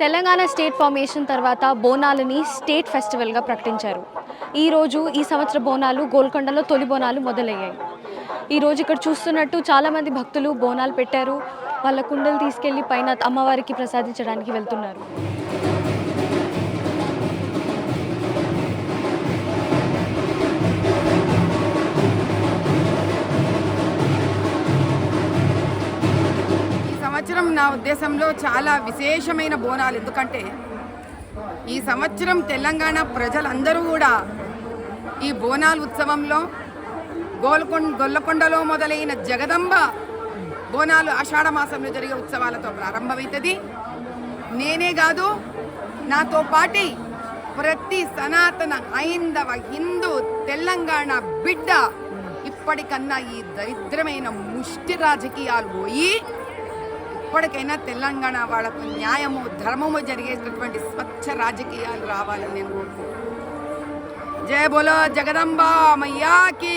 Telangana state formation తర్వాత బోనాలని state ఫెస్టివల్గా ప్రకటించారు. ఈరోజు ఈ సంవత్సర బోనాలు గోల్కొండలో తొలి బోనాలు మొదలయ్యాయి. ఈరోజు ఇక్కడ చూస్తున్నట్టు చాలామంది భక్తులు బోనాలు పెట్టారు. వాళ్ళ కుండలు తీసుకెళ్ళి పైన అమ్మవారికి ప్రసాదించడానికి వెళ్తున్నారు. ఉద్దేశంలో చాలా విశేషమైన బోనాలు. ఎందుకంటే ఈ సంవత్సరం తెలంగాణ ప్రజలందరూ కూడా ఈ బోనాల ఉత్సవంలో గోల్కొండ గొల్లకొండలో మొదలైన జగదంబ బోనాలు ఆషాఢ మాసంలో జరిగే ఉత్సవాలతో ప్రారంభమవుతుంది. నేనే కాదు నాతో పాటి ప్రతి సనాతన హైందవ హిందూ తెలంగాణ బిడ్డ ఇప్పటికన్నా ఈ దరిద్రమైన ముష్టి రాజకీయాలు పోయి ఇప్పటికైనా తెలంగాణ వాళ్ళకు న్యాయము ధర్మము జరిగేటటువంటి స్వచ్ఛ రాజకీయాలు రావాలని నేను కోరుకుంటున్నాను. జయ బోలో జగదంబ మయ్యాకి!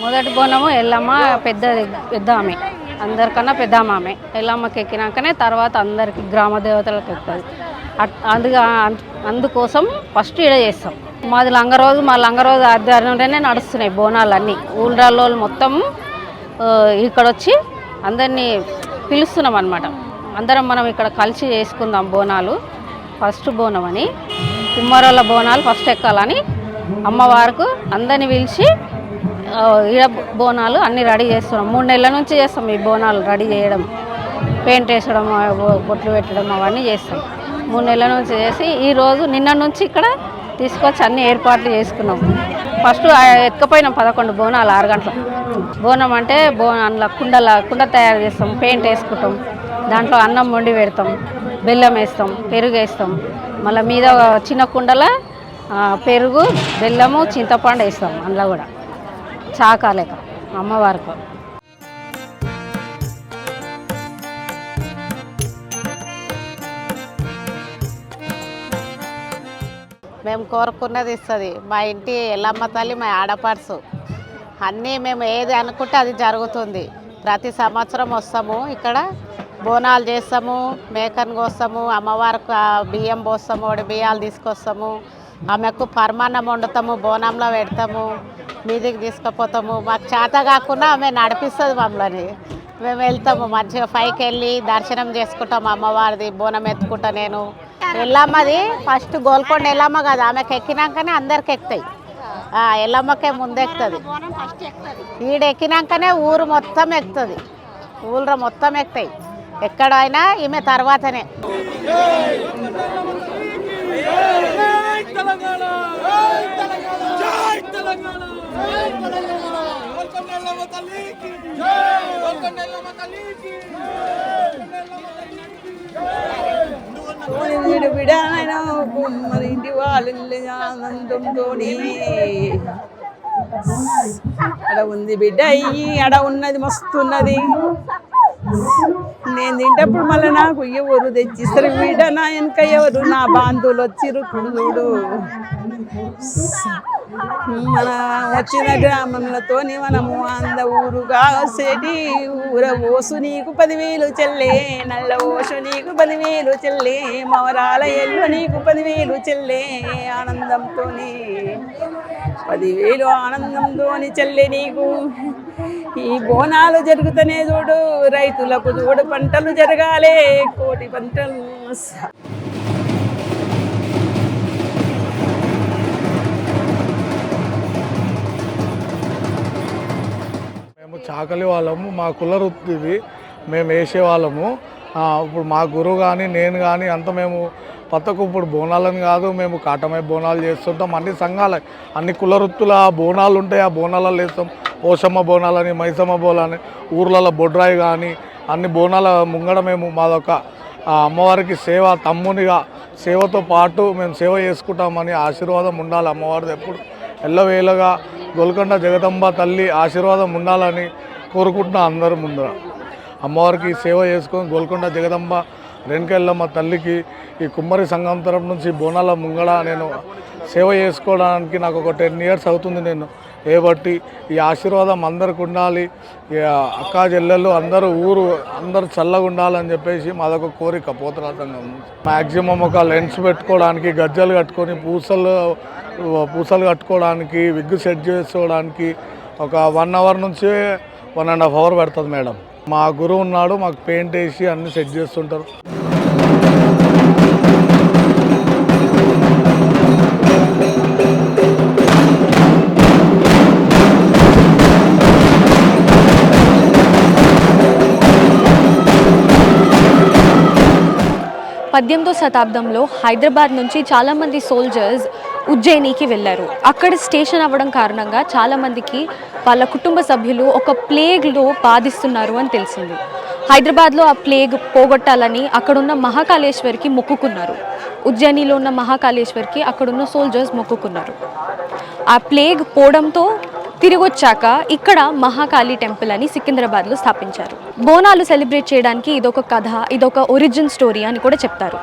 మొదటి బోనము ఎల్లమ్మ పెద్ద పెద్ద ఆమె అందరికన్నా పెద్ద ఆమె ఎల్లమ్మకి ఎక్కినాకనే తర్వాత అందరికి గ్రామ దేవతలకు ఎక్కుతుంది అట్- అందుగా అందు- అందుకోసం ఫస్ట్ ఈడ చేస్తాం. మాది లంగరోజు మా లంగరోజు ఆధ్వర్యంలోనే నడుస్తున్నాయి బోనాలన్నీ. ఊళ్ళలో మొత్తం ఇక్కడ వచ్చి అందరినీ పిలుస్తున్నాం అనమాట అందరం మనం ఇక్కడ కలిసి చేసుకుందాం బోనాలు. ఫస్ట్ బోనం అని. కుమ్మరోళ్ళ బోనాలు ఫస్ట్ ఎక్కాలని అమ్మవారికి అందరిని పిలిచి ఈడ బోనాలు అన్నీ రెడీ చేస్తున్నాం. మూడు నెలల నుంచి చేస్తాం ఈ బోనాలు రెడీ చేయడం. పెయింట్ వేసడం బొట్లు పెట్టడం అవన్నీ చేస్తాం. మూడు నెలల నుంచి చేసి ఈరోజు నిన్న నుంచి ఇక్కడ తీసుకొచ్చి అన్ని ఏర్పాట్లు చేసుకున్నాం. ఫస్ట్ ఎక్కపోయినాం ఎత్తుకపోయినాం పదకొండు బోనాలు ఆరు గంటలకు బోనం అంటే బోనాల అందులో కుండల కుండ తయారు చేస్తాం పెయింట్ వేసుకుంటాం దాంట్లో అన్నం వండి పెడతాం బెల్లం వేస్తాం పెరుగు వేస్తాం మళ్ళీ మీద చిన్న కుండల పెరుగు బెల్లము చింతపండు వేస్తాం అందులో కూడా. చాకాలేక అమ్మవారికి. మేము కోరుకున్నది ఇస్తుంది. మా ఇంటి ఎల్లమ్మ తల్లి మా ఆడపడుసు అన్నీ మేము ఏది అనుకుంటే అది జరుగుతుంది. ప్రతి సంవత్సరం వస్తాము ఇక్కడ. బోనాలు చేస్తాము మేకను కోస్తాము అమ్మవారికి బియ్యం పోస్తాము ఒకటి బియ్యాలు తీసుకొస్తాము. ఆమెకు పరమాన్నం వండుతాము బోనంలో పెడతాము మీదికి తీసుకుపోతాము. మాకు చేత కాకుండా ఆమె నడిపిస్తుంది మమ్మల్ని. మేము వెళ్తాము మంచిగా పైకి వెళ్ళి దర్శనం చేసుకుంటాం అమ్మవారిది బోనం ఎత్తుకుంటా నేను. ఎల్లమ్మది ఫస్ట్ గోల్కొండ ఎల్లమ్మ కదా. ఆమెకి ఎక్కినాకనే అందరికి ఎక్కుతాయి. ఎల్లమ్మకే ముందెక్కుతుంది. ఈడ ఎక్కినాకనే ఊరు మొత్తం ఎక్కుతుంది. ఊళ్ళో మొత్తం ఎక్కుతాయి. ఎక్కడైనా ఈమె తర్వాతనే. వీడు బిడాయన మరి ఇంటి వాళ్ళు ఆనందంతో అడ ఉంది బిడ్డ అయ్యి అడ ఉన్నది మస్తు ఉన్నది నేను తింటప్పుడు మళ్ళీ నాకు ఎవరు తెచ్చిస్తారు? వీడ నా వెనక ఎవరు? నా బాంధువులు వచ్చిర్రు చూడు. మన వచ్చిన గ్రామంలో మనము అంద ఊరుగా సేటి ఊర ఓసు నీకు పదివేలు చెల్లే నల్ల ఓసు నీకు పదివేలు చెల్లే మవరాల ఎల్లు నీకు పదివేలు చెల్లే ఆనందంతోనే పదివేలు ఆనందంతోని చెల్లె నీకు. ఈ బోనాలు జరుగుతూనే చూడు రైతులకు చూడు పంటలు జరగాలే కోటి పంటలు మేము చాకలి వాళ్ళము మా కుల వృత్తి ఇది. మేము వేసే వాళ్ళము. ఇప్పుడు మా గురువు కానీ నేను కానీ అంత మేము పత్తకు ఇప్పుడు బోనాలని కాదు మేము కాటమై బోనాలు చేస్తుంటాం. అన్ని సంఘాలు అన్ని కుల వృత్తుల బోనాలు ఉంటాయి ఆ బోనాలలో వేస్తాం. పోషమ్మ బోనాలని మైసమ్మ బోనాలని ఊర్లలో బొడ్రాయి కానీ అన్ని బోనాల ముంగడ మేము మాదొక ఆ అమ్మవారికి సేవ తమ్మునిగా సేవతో పాటు మేము సేవ చేసుకుంటామని ఆశీర్వాదం ఉండాలి అమ్మవారిది ఎప్పుడు. ఎల్లవేళగా గోల్కొండ జగదంబ తల్లి ఆశీర్వాదం ఉండాలని కోరుకుంటున్నా అందరూ ముందర. అమ్మవారికి సేవ చేసుకొని గోల్కొండ జగదంబ రేణుకెళ్ళమ్మ తల్లికి ఈ కుమ్మరి సంఘం తరపు నుంచి బోనాల ముంగడ నేను సేవ చేసుకోవడానికి నాకు ఒక టెన్ ఇయర్స్ అవుతుంది నేను. ఏబట్టి ఈ ఆశీర్వాదం అందరికి ఉండాలి. అక్కా చెల్లెళ్ళు అందరూ ఊరు అందరూ చల్లగా ఉండాలని చెప్పేసి మాదొక కోరిక పోతరాతంగా మ్యాక్సిమం ఒక లెన్స్ పెట్టుకోవడానికి గజ్జలు కట్టుకొని పూసలు పూసలు కట్టుకోవడానికి విగ్గు సెట్ చేసుకోవడానికి ఒక వన్ అవర్ నుంచి వన్ అండ్ హాఫ్ అవర్ పెడుతుంది మేడం. మా గురువు ఉన్నాడు మాకు పెయింట్ వేసి అన్ని సెట్ చేస్తుంటారు. పద్దెనిమిదో శతాబ్దంలో హైదరాబాద్ నుంచి చాలామంది సోల్జర్స్ ఉజ్జయినికి వెళ్ళారు. అక్కడ స్టేషన్ అవ్వడం కారణంగా చాలామందికి వాళ్ళ కుటుంబ సభ్యులు ఒక ప్లేగ్లో బాధిస్తున్నారు అని తెలిసింది. హైదరాబాద్లో ఆ ప్లేగ్ పోగొట్టాలని అక్కడున్న మహాకాళేశ్వరికి మొక్కుకున్నారు. ఉజ్జయినిలో ఉన్న మహాకాళేశ్వరికి అక్కడున్న సోల్జర్స్ మొక్కుకున్నారు. ఆ ప్లేగ్ పోవడంతో తిరిగి వచ్చాక ఇక్కడ మహాకాళి టెంపుల్ అని సికింద్రాబాద్లో స్థాపించారు. బోనాలు సెలబ్రేట్ చేయడానికి ఇదొక కథ ఇదొక ఒరిజిన్ స్టోరీ అని కూడా చెప్తారు.